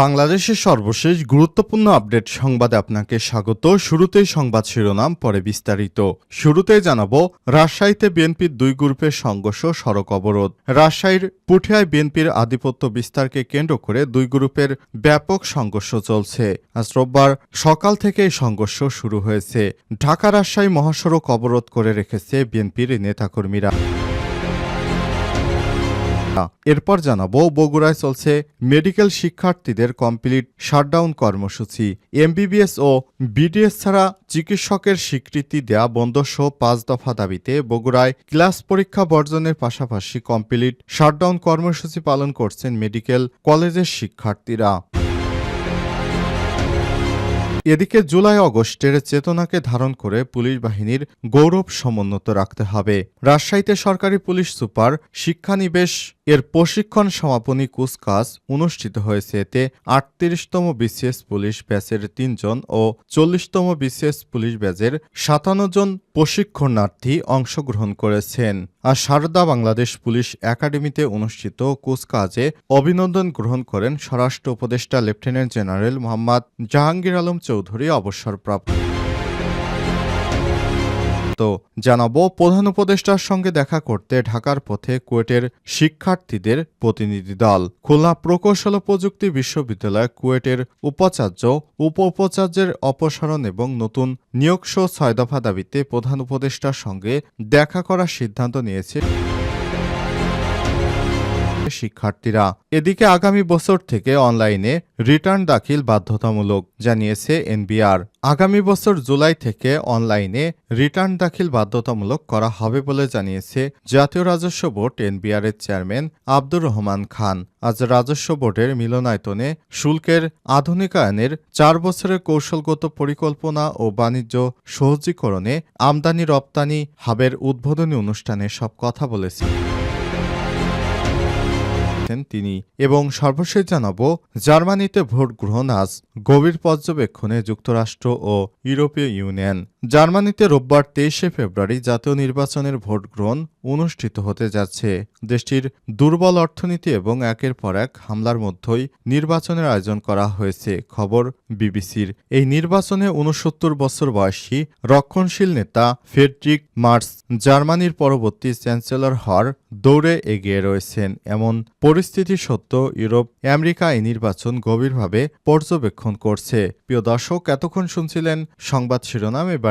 বাংলাদেশের সর্বশেষ গুরুত্বপূর্ণ আপডেট সংবাদে আপনাকে স্বাগত। শুরুতেই সংবাদ শিরোনাম, পরে বিস্তারিত। শুরুতেই জানাব, রাজশাহীতে বিএনপির দুই গ্রুপের সংঘর্ষ, সড়ক অবরোধ। রাজশাহীর পুঠিয়ায় বিএনপির আধিপত্য বিস্তারকে কেন্দ্র করে দুই গ্রুপের ব্যাপক সংঘর্ষ চলছে। আজ রোববার সকাল থেকে সংঘর্ষ শুরু হয়েছে। ঢাকা রাজশাহী মহাসড়ক অবরোধ করে রেখেছে বিএনপির নেতাকর্মীরা। এরপর জানাব, বগুড়ায় চলছে মেডিকেল শিক্ষার্থীদের কমপ্লিট শাটডাউন কর্মসূচি। এমবিবিএস ও বিডিএস ছাড়া চিকিৎসকের স্বীকৃতি দেয়া বন্ধ সহ পাঁচ দফা দাবিতে বগুড়ায় ক্লাস পরীক্ষা বর্জনের পাশাপাশি কমপ্লিট শাটডাউন কর্মসূচি পালন করছেন মেডিকেল কলেজের শিক্ষার্থীরা। এদিকে জুলাই অগস্টের চেতনাকে ধারণ করে পুলিশ বাহিনীর গৌরব সমুন্নত রাখতে হবে। রাজশাহীতে সরকারি পুলিশ সুপার শিক্ষানিবেশ এর প্রশিক্ষণ সমাপনী কুচকাজ অনুষ্ঠিত হয়েছে এতে আটত্রিশতম বিসিএস পুলিশ ব্যাচের তিনজন ও চল্লিশতম বিসিএস পুলিশ ব্যাচের সাতান্ন জন প্রশিক্ষণার্থী অংশগ্রহণ করেছেন। আর সারদা বাংলাদেশ পুলিশ একাডেমিতে অনুষ্ঠিত কুচকাজে অভিনন্দন গ্রহণ করেন স্বরাষ্ট্র উপদেষ্টা লেফটেন্যান্ট জেনারেল মোহাম্মদ জাহাঙ্গীর আলম চৌধুরী অবসরপ্রাপ্ত। জানাব প্রধান উপদেষ্টার সঙ্গে দেখা করতে ঢাকার পথে কুয়েটের শিক্ষার্থীদের প্রতিনিধি দল। খুলনা প্রকৌশল প্রযুক্তি বিশ্ববিদ্যালয় কুয়েটের উপাচার্য উপ উপাচার্যের অপসারণ এবং নতুন নিয়োগ সহ ছয় দফা দাবিতে প্রধান উপদেষ্টার সঙ্গে দেখা করার সিদ্ধান্ত নিয়েছে। শিক্ষার্থীরা। এদিকে আগামী বছর থেকে অনলাইনে রিটার্ন দাখিল বাধ্যতামূলক, জানিয়েছে এনবিআর। আগামী বছর জুলাই থেকে অনলাইনে রিটার্ন দাখিল বাধ্যতামূলক করা হবে বলে জানিয়েছে জাতীয় রাজস্ব বোর্ড এনবিআর এর চেয়ারম্যান আব্দুর রহমান খান। আজ রাজস্ব বোর্ডের মিলনায়তনে শুল্কের আধুনিকায়নের চার বছরের কৌশলগত পরিকল্পনা ও বাণিজ্য সহজীকরণে আমদানি রপ্তানি হাবের উদ্বোধনী অনুষ্ঠানে সব কথা বলেছে। করেছেন তিনি। এবং সর্বশেষ জানাব, জার্মানিতে ভোট গ্রহণ আজ গভীর পর্যবেক্ষণে যুক্তরাষ্ট্র ও ইউরোপীয় ইউনিয়ন। জার্মানিতে রোববার তেইশে ফেব্রুয়ারি জাতীয় নির্বাচনের ভোট গ্রহণ অনুষ্ঠিত হতে যাচ্ছে। দেশটির দুর্বল অর্থনীতি এবং একের পর এক হামলার মধ্যেই নির্বাচনের আয়োজন করা হয়েছে, খবর বিবিসির। এই নির্বাচনে উনসত্তর বছর বয়সী রক্ষণশীল নেতা ফেডরিক মার্স জার্মানির পরবর্তী চ্যান্সেলর হওয়ার দৌড়ে এগিয়ে রয়েছেন। এমন পরিস্থিতি সত্য ইউরোপ, আমেরিকা এই নির্বাচন গভীরভাবে পর্যবেক্ষণ করছে। প্রিয় দর্শক, এতক্ষণ শুনছিলেন সংবাদ শিরোনাম, এবারে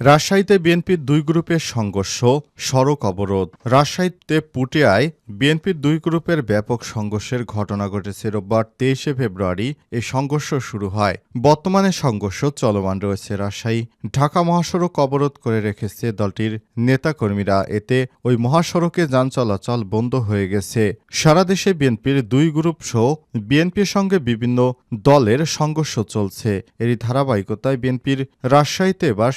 রাজশাহীতে বিএনপির দুই গ্রুপের সংঘর্ষ, সড়ক অবরোধ। রাজশাহীতে পুটিয়ায় বিএনপির দুই গ্রুপের ব্যাপক সংঘর্ষের ঘটনা ঘটেছে রোববার তেইশে ফেব্রুয়ারি। এই সংঘর্ষ শুরু হয়। বর্তমানে সংঘর্ষ চলমান রয়েছে রাজশাহী। ঢাকা মহাসড়ক অবরোধ করে রেখেছে দলটির নেতাকর্মীরা। এতে ওই মহাসড়কে যান চলাচল বন্ধ হয়ে গেছে। সারা দেশে বিএনপির দুই গ্রুপ সহ বিএনপির সঙ্গে বিভিন্ন দলের সংঘর্ষ চলছে। এরই ধারাবাহিকতায় বিএনপির রাজশাহীতে এবার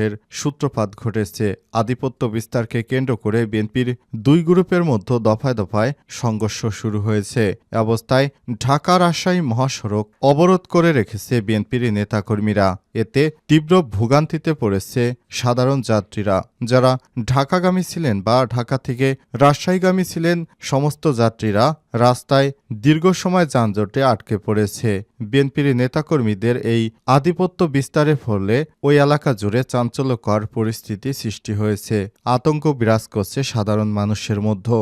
সংঘর্ষের সূত্রপাত ঘটেছে। আধিপত্য বিস্তারকে কেন্দ্র করে বিএনপির দুই গ্রুপের মধ্যে দফায় দফায় সংঘর্ষ শুরু হয়েছে। অবস্থায় ঢাকা রাজশাহী মহাসড়ক অবরোধ করে রেখেছে বিএনপির নেতাকর্মীরা। এতে তীব্র ভোগান্তিতে পড়েছে সাধারণ যাত্রীরা। যারা ঢাকাগামী ছিলেন বা ঢাকা থেকে রাজশাহীগামী ছিলেন, সমস্ত যাত্রীরা রাস্তায় দীর্ঘ সময় যানজটে আটকে পড়েছে। বিএনপির নেতাকর্মীদের এই আধিপত্য বিস্তারের ফলে ওই এলাকা জুড়ে চাঞ্চল্যকর পরিস্থিতি সৃষ্টি হয়েছে। আতঙ্ক বিরাজ করছে সাধারণ মানুষের মধ্যে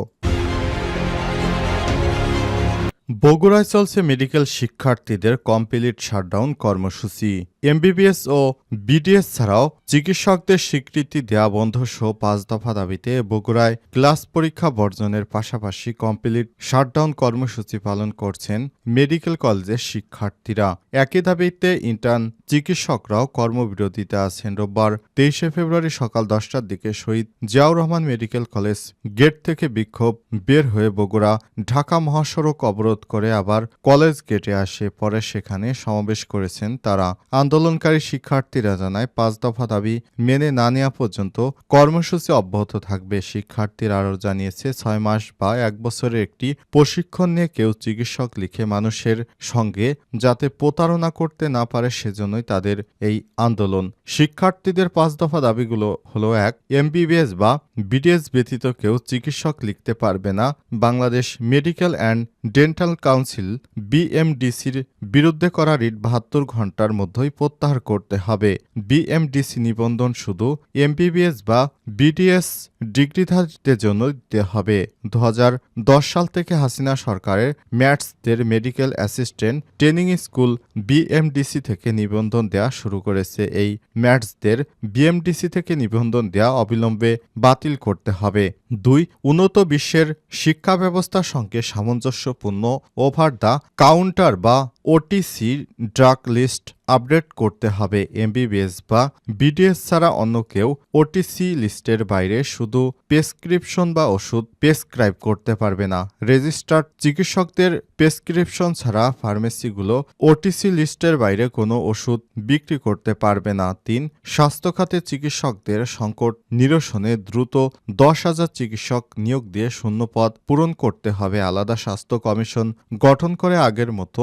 বগুড়ায় চলছে মেডিকেল শিক্ষার্থীদের কমপ্লিট শাটডাউন কর্মসূচি। এমবিবিএস ও বিডিএস ছাড়াও চিকিৎসকদের স্বীকৃতি দেয়া বন্ধ সহ পাঁচ দফা দাবিতে বগুড়ায় ক্লাস পরীক্ষা বর্জনের পাশাপাশি কমপ্লিট শাটডাউন কর্মসূচি পালন করছেন মেডিকেল কলেজের শিক্ষার্থীরা। একই দাবিতে ইন্টার্ন চিকিৎসকরাও কর্মবিরতিতে আছেন। রোববার তেইশে ফেব্রুয়ারি সকাল দশটার দিকে Shaheed Ziaur Rahman medical college gate থেকে বিক্ষোভ বের হয়ে বগুড়া ঢাকা মহাসড়ক অবরোধ করে আবার কলেজ গেটে আসে। পরে সেখানে সমাবেশ করেছেন তারা। আন্দোলনকারী শিক্ষার্থীরা জানায়, পাঁচ দফা দাবি মেনে না নেওয়া পর্যন্ত কর্মসূচি অব্যাহত থাকবে। শিক্ষার্থীরা আরও জানিয়েছে, ছয় মাস বা এক বছরের একটি প্রশিক্ষণ নিয়ে কেউ চিকিৎসক লিখে মানুষের সঙ্গে যাতে প্রতারণা করতে না পারে সেজন্যই তাদের এই আন্দোলন। শিক্ষার্থীদের পাঁচ দফা দাবিগুলো হলো, এক, এমবিবিএস বা বিডিএস ব্যতীত কেউ চিকিৎসক লিখতে পারবে না। Bangladesh medical and dental council বিএমডিসির বিরুদ্ধে করা রিট বাহাত্তর ঘণ্টার মধ্যেই প্রত্যাহার করতে হবে। বিএমডিসি নিবন্ধন শুধু এমবিবিএস বা বিডিএস ডিগ্রিধারীদের জন্য দিতে হবে। দু হাজার দশ সাল থেকে হাসিনা সরকারের ম্যাটসদের medical assistant training school BMDC থেকে নিবন্ধন দেওয়া শুরু করেছে। এই ম্যাটসদের বিএমডিসি থেকে নিবন্ধন দেওয়া অবিলম্বে বাতিল করতে হবে। দুই, উন্নত বিশ্বের শিক্ষা ব্যবস্থার সঙ্গে সামঞ্জস্যপূর্ণ ওভার দ্য কাউন্টার বা ওটিসি ড্রাগ লিস্ট আপডেট করতে হবে। এমবিবিএস বা বিডিএস ছাড়া অন্য কেউ ওটিসি লিস্টের বাইরে শুধু প্রেসক্রিপশন বা ওষুধ প্রেসক্রাইব করতে পারবে না। রেজিস্টার্ড চিকিৎসকদের প্রেসক্রিপশন ছাড়া ফার্মেসিগুলো ওটিসি লিস্টের বাইরে কোনো ওষুধ বিক্রি করতে পারবে না। তিন স্বাস্থ্য খাতে চিকিৎসকদের সংকট নিরসনে দ্রুত দশ হাজার চিকিৎসক নিয়োগ দিয়ে শূন্য পদ পূরণ করতে হবে। আলাদা স্বাস্থ্য কমিশন গঠন করে আগের মতো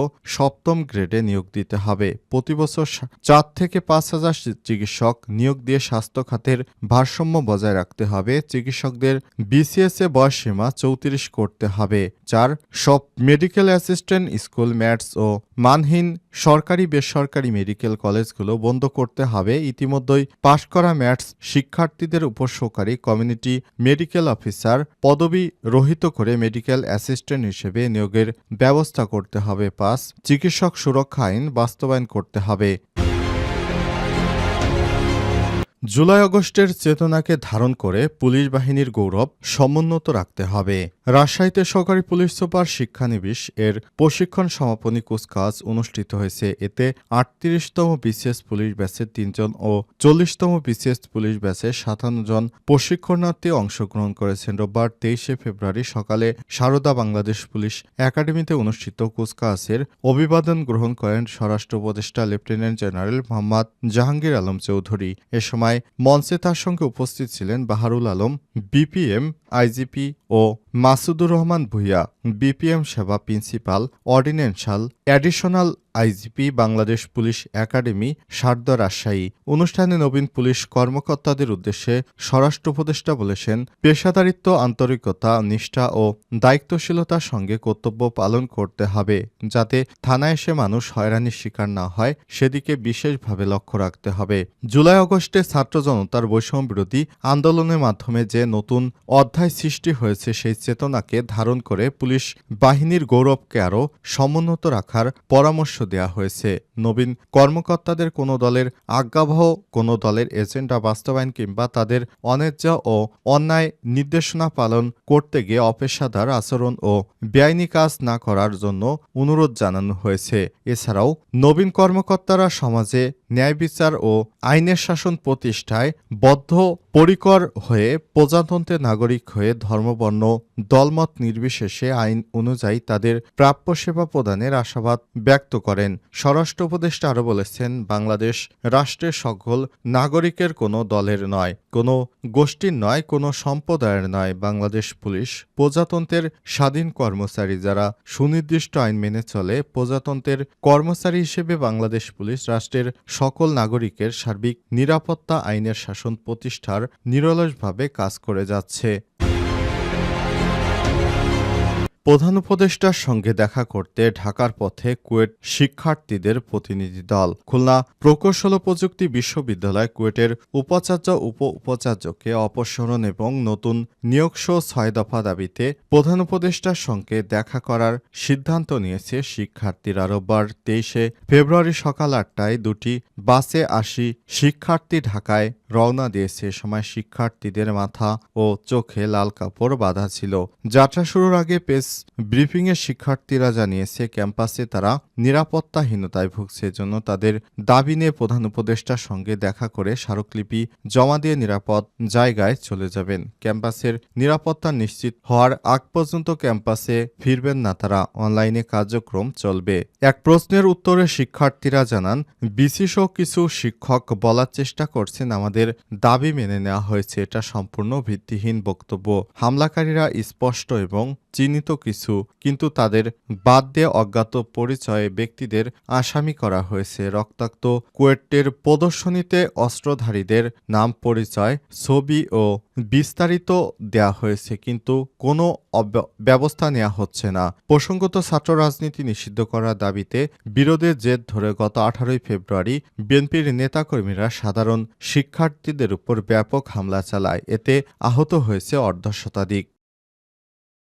সপ্তম গ্রেডে নিয়োগ দিতে হবে। প্রতি বছর চার থেকে পাঁচ হাজার চিকিৎসক নিয়োগ দিয়ে স্বাস্থ্য খাতের ভারসাম্য বজায় রাখতে হবে। চিকিৎসকদের বিসিএস এ বয়স সীমা চৌত্রিশ করতে হবে চার সব মেডিকেল অ্যাসিস্ট্যান্ট স্কুল ম্যাটস ও মানহীন সরকারি বেসরকারি মেডিকেল কলেজগুলো বন্ধ করতে হবে। ইতিমধ্যেই পাশ করা ম্যাটস শিক্ষার্থীদের উপসহকারী কমিউনিটি মেডিকেল অফিসার পদবি রহিত করে মেডিকেল অ্যাসিস্ট্যান্ট হিসেবে নিয়োগের ব্যবস্থা করতে হবে। পাস চিকিৎসক সুরক্ষা আইন বাস্তবায়ন করতে হবে। জুলাই আগস্টের চেতনাকে ধারণ করে পুলিশ বাহিনীর গৌরব সমুন্নত রাখতে হবে। রাজশাহীতে সহকারী পুলিশ সুপার শিক্ষানবিশ এর প্রশিক্ষণ সমাপনী কুচকাজ অনুষ্ঠিত হয়েছে। এতে আটত্রিশতম বিসিএস পুলিশ ব্যাচের তিনজন ও চল্লিশতম বিসিএস পুলিশ ব্যাচের সাতান্ন জন প্রশিক্ষণার্থী অংশগ্রহণ করেছেন। রোববার তেইশে ফেব্রুয়ারি সকালে সারদা বাংলাদেশ পুলিশ একাডেমিতে অনুষ্ঠিত কুচকাজের অভিবাদন গ্রহণ করেন স্বরাষ্ট্র উপদেষ্টা লেফটেন্যান্ট জেনারেল মোহাম্মদ জাহাঙ্গীর আলম চৌধুরী। এ সময় মঞ্চে তার সঙ্গে উপস্থিত ছিলেন বাহারুল আলম বিপিএম আইজিপি ও মাসুদুর রহমান ভুইয়া, বিপিএম সেবা principal, অর্ডিন্যান্সাল, additional IGP, Bangladesh police academy, Sarda Rajshahi. অনুষ্ঠানে নবীন পুলিশ কর্মকর্তাদের উদ্দেশ্যে স্বরাষ্ট্র উপদেষ্টা বলেছেন, পেশাদারিত্ব, আন্তরিকতা, নিষ্ঠা ও দায়িত্বশীলতার সঙ্গে কর্তব্য পালন করতে হবে, যাতে থানায় এসে মানুষ হয়রানির শিকার না হয়, সেদিকে বিশেষভাবে লক্ষ্য রাখতে হবে। জুলাই, আগস্টে ছাত্র জনতার বৈষম্য বিরোধী আন্দোলনের মাধ্যমে যে নতুন অধ্যায় সৃষ্টি হয়েছে, সেই চেতনাকে ধারণ করে পুলিশ বাহিনীর গৌরবকে আরও সমুন্নত রাখার পরামর্শ দেওয়া হয়েছে। নবীন কর্মকর্তাদের কোনো দলের আজ্ঞাবহ, কোনো দলের এজেন্ডা বাস্তবায়ন কিংবা তাদের অন্যায্য ও অন্যায় নির্দেশনা পালন করতে গিয়ে অপেশাদার আচরণ ও বেআইনি কাজ না করার জন্য অনুরোধ জানানো হয়েছে। এছাড়াও নবীন কর্মকর্তারা সমাজে ন্যায় বিচার ও আইনের শাসন প্রতিষ্ঠায় বদ্ধ, পরিকর হয়ে প্রজাতন্ত্রের নাগরিক হয়ে ধর্মবর্ণ, দলমত নির্বিশেষে আইন অনুযায়ী তাদের প্রাপ্য সেবা প্রদানের আশাবাদ ব্যক্ত করেন। স্বরাষ্ট্র উপদেষ্টা আরও বলেছেন, বাংলাদেশ রাষ্ট্রের সকল নাগরিকের কোনো দলের নয়, কোনো গোষ্ঠীর নয়, কোনো সম্প্রদায়ের নয়। বাংলাদেশ পুলিশ প্রজাতন্ত্রের স্বাধীন কর্মচারী যারা সুনির্দিষ্ট আইন মেনে চলে, প্রজাতন্ত্রের কর্মচারী হিসেবে বাংলাদেশ পুলিশ রাষ্ট্রের সকল নাগরিকের সার্বিক নিরাপত্তা আইনের শাসন প্রতিষ্ঠার নিরলসভাবে কাজ করে যাচ্ছে। প্রধান উপদেষ্টার সঙ্গে দেখা করতে ঢাকার পথে কুয়েট শিক্ষার্থীদের প্রতিনিধি দল। খুলনা প্রকৌশল প্রযুক্তি বিশ্ববিদ্যালয় কুয়েটের উপাচার্য উপ উপাচার্যকে অপসারণ এবং নতুন নিয়োগসহ ছয় দফা দাবিতে প্রধান উপদেষ্টার সঙ্গে দেখা করার সিদ্ধান্ত নিয়েছে শিক্ষার্থীরা। রোববার তেইশে ফেব্রুয়ারি সকাল আটটায় দুটি বাসে আসি শিক্ষার্থী ঢাকায় রওনা দিয়েছে। সময় শিক্ষার্থীদের মাথা ও চোখে লাল কাপড় বাঁধা ছিল। যাত্রা শুরুর আগে প্রেস ব্রিফিংয়ে শিক্ষার্থীরা জানিয়েছে, ক্যাম্পাসে তারা নিরাপত্তাহীনতায় ভুগছে। এজন্য তাদের দাবি নিয়ে প্রধান উপদেষ্টার সঙ্গে দেখা করে স্মারকলিপি জমা দিয়ে নিরাপদ জায়গায় চলে যাবেন। ক্যাম্পাসের নিরাপত্তা নিশ্চিত হওয়ার আগ পর্যন্ত ক্যাম্পাসে ফিরবেন না তারা। অনলাইনে কার্যক্রম চলবে। এক প্রশ্নের উত্তরে শিক্ষার্থীরা জানান, বিসিসহ কিছু শিক্ষক বলার চেষ্টা করছেন, আমাদের দাবি মেনে নেওয়া হয়েছে, এটা সম্পূর্ণ ভিত্তিহীন বক্তব্য। হামলাকারীরা স্পষ্ট এবং চিহ্নিত কিছু, কিন্তু তাদের বাদ দিয়ে অজ্ঞাত পরিচয়ে ব্যক্তিদের আসামি করা হয়েছে। রক্তাক্ত কুয়েটের প্রদর্শনীতে অস্ত্রধারীদের নাম পরিচয়, ছবি ও বিস্তারিত দেয়া হয়েছে, কিন্তু কোনো ব্যবস্থা নেওয়া হচ্ছে না। প্রসঙ্গত ছাত্র রাজনীতি নিষিদ্ধ করার দাবিতে বিরোধের জেদ ধরে গত আঠারোই ফেব্রুয়ারি বিএনপির নেতাকর্মীরা সাধারণ শিক্ষার্থীদের উপর ব্যাপক হামলা চালায়। এতে আহত হয়েছে অর্ধশতাধিক